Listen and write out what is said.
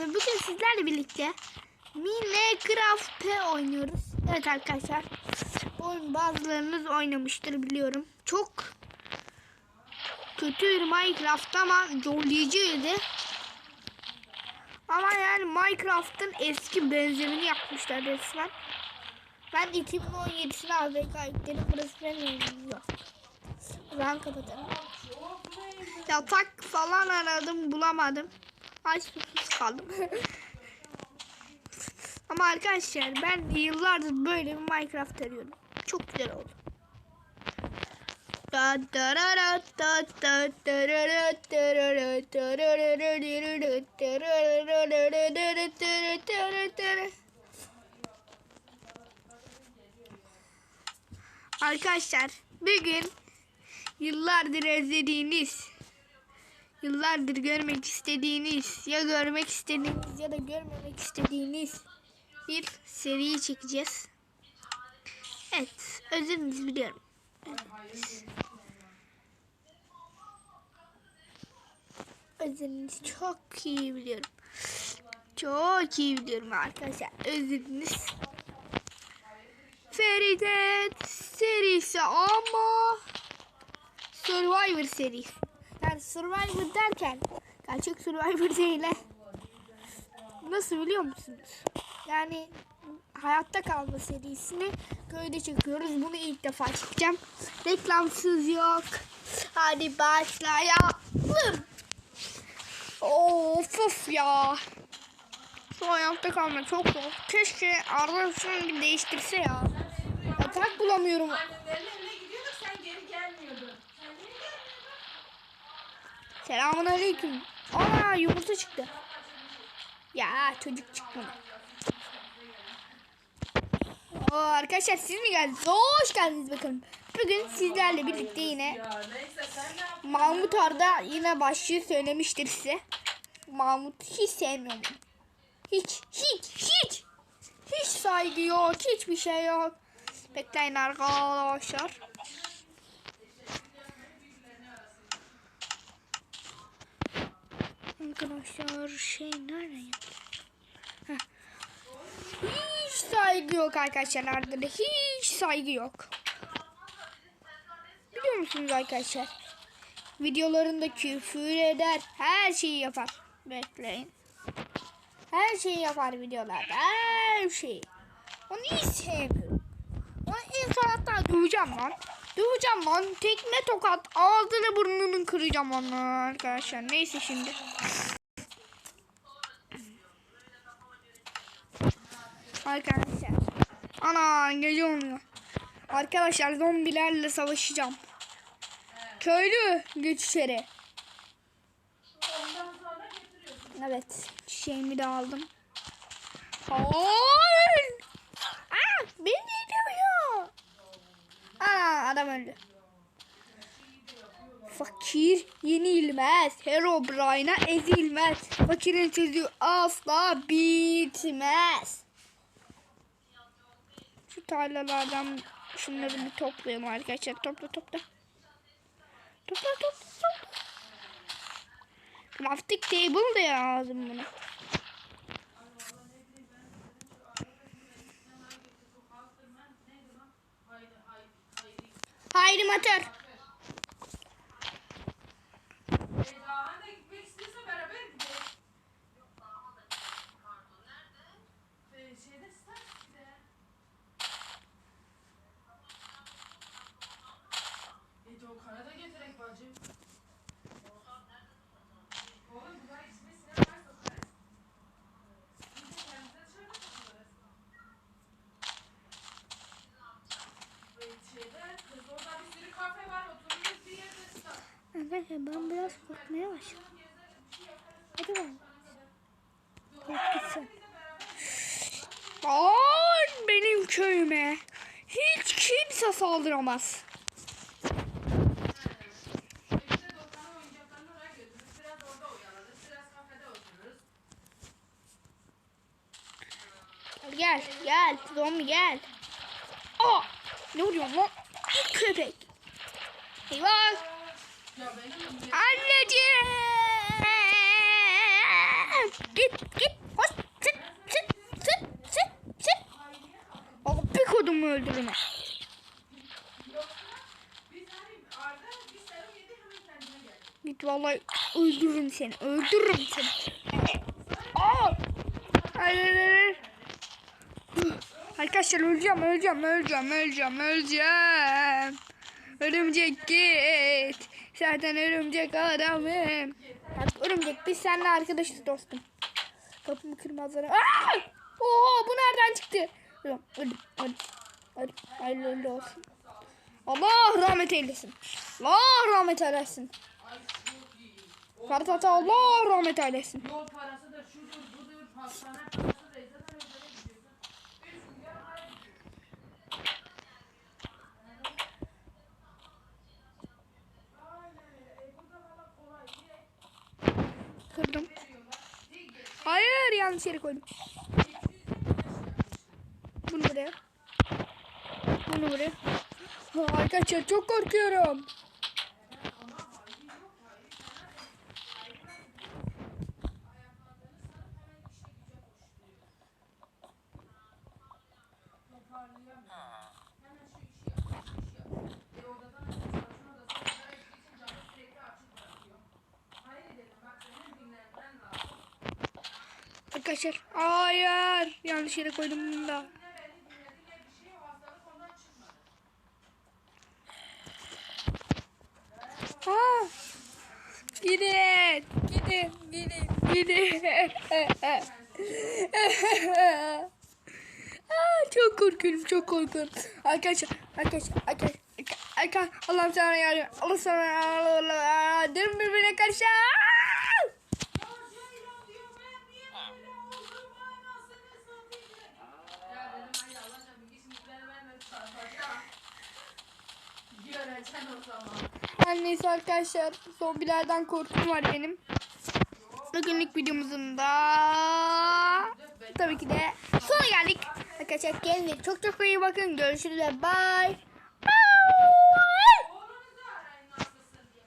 arkadaşlar bugün sizlerle birlikte Minecraft oynuyoruz. Evet arkadaşlar. Oyun bazılarınız oynamıştır biliyorum. Çok kötü bir Minecraft ama zorlayıcıydı. Ama yani Minecraft'ın eski benzerini yapmışlar resmen. Ben 2017'sine ABK yükledim. Burası benim yok. Ben kapatalım. Yatak falan aradım bulamadım. Ay susuz kaldım. Ama arkadaşlar ben yıllardır böyle bir Minecraft arıyorum. Çok güzel oldu. Arkadaşlar bugün yıllardır özlediğiniz yıllardır görmek istediğiniz ya görmek istediğiniz ya da görmemek istediğiniz bir seriyi çekeceğiz. Evet, özlediniz biliyorum. Evet. Özlediniz çok iyi biliyorum. Çok iyi biliyorum arkadaşlar. Özlediniz. Feride serisi ama Survivor serisi. Yani Survivor derken gerçek Survivor değil. he. Nasıl biliyor musunuz? Yani hayatta kalma serisini köyde çekiyoruz. Bunu ilk defa çekeceğim. Reklamsız yok. Hadi başlayalım. Of of ya. Şu hayatta kalma çok zor. Keşke Arda şunu bir değiştirse ya. Yatak bulamıyorum. Selamun aleyküm. Aa yumurta çıktı. Ya çocuk çıkmadı. Oo, arkadaşlar siz mi geldiniz? Hoş geldiniz bakalım. Bugün sizlerle birlikte yine? Mahmut Arda yine başlığı söylemiştir size. Mahmut hiç sevmiyorum. Hiç, hiç, hiç. Hiç saygı yok, hiçbir şey yok. Bekleyin arkadaşlar. Arkadaşlar şey nerede? Heh. Hiç saygı yok arkadaşlar Arda'da. Hiç saygı yok. Biliyor musunuz arkadaşlar? Videolarında küfür eder. Her şeyi yapar. Bekleyin. Her şeyi yapar videolarda. Her şeyi. Onu hiç sevmiyorum. Onu ilk hatta döveceğim lan. Döveceğim lan. Tekme tokat. Ağzını burnunu kıracağım onu arkadaşlar. Neyse şimdi. Arkadaşlar. Ana gece olmuyor. Arkadaşlar zombilerle savaşacağım. Köylü geç içeri. Evet. Çiçeğimi de aldım. Hayır. Aa, beni yediyor. Aa, adam öldü. Fakir yenilmez. Herobrine'a ezilmez. Fakirin sözü asla bitmez. Şu tarlalardan şunları bir toplayalım arkadaşlar. Topla topla. Topla topla topla. Crafting table de lazım buna. Hayri Matör. Arkadaşlar ben biraz korkmaya başladım. Hadi ben. Kork gitsin. Benim köyüme hiç kimse saldıramaz. Gel gel zombi gel. Aa ne vuruyorsun lan? Köpek. Eyvah. Git vallahi öldürürüm seni. Öldürürüm seni. Arkadaşlar öleceğim, öleceğim, öleceğim, öleceğim, öleceğim. Örümcek git. Zaten örümcek adamım. Örümcek biz seninle arkadaşız dostum. Kapımı kırmazlar. Aa! Oo bu nereden çıktı? Öldüm, öldüm, öldüm. Hayırlı uğurlu olsun. Allah rahmet eylesin. Allah rahmet eylesin. Kartata Allah rahmet eylesin. Yol parası da şudur budur pastane parası da. E. Direkt Kırdım. Hayır yanlış yere koydum. 200'e Bunu buraya. Bunu buraya. Arkadaşlar çok korkuyorum. Dinledi ne bir şey o hastalık ondan çıkmadı. Ha. Gidin. Gidin. Gidin. Gidin. Çok korkuyorum. Çok korkuyorum. Arkadaşlar. Arkadaşlar. Arkadaşlar. Arkadaşlar. Allah'ım sana yardım. Allah sana yardım. Durun birbirine karşı. Her neyse arkadaşlar. Zombilerden korkum var benim. Bugünlük videomuzun da tabii ki de sona geldik. Arkadaşlar kendinize çok çok iyi bakın. Görüşürüz. Bye.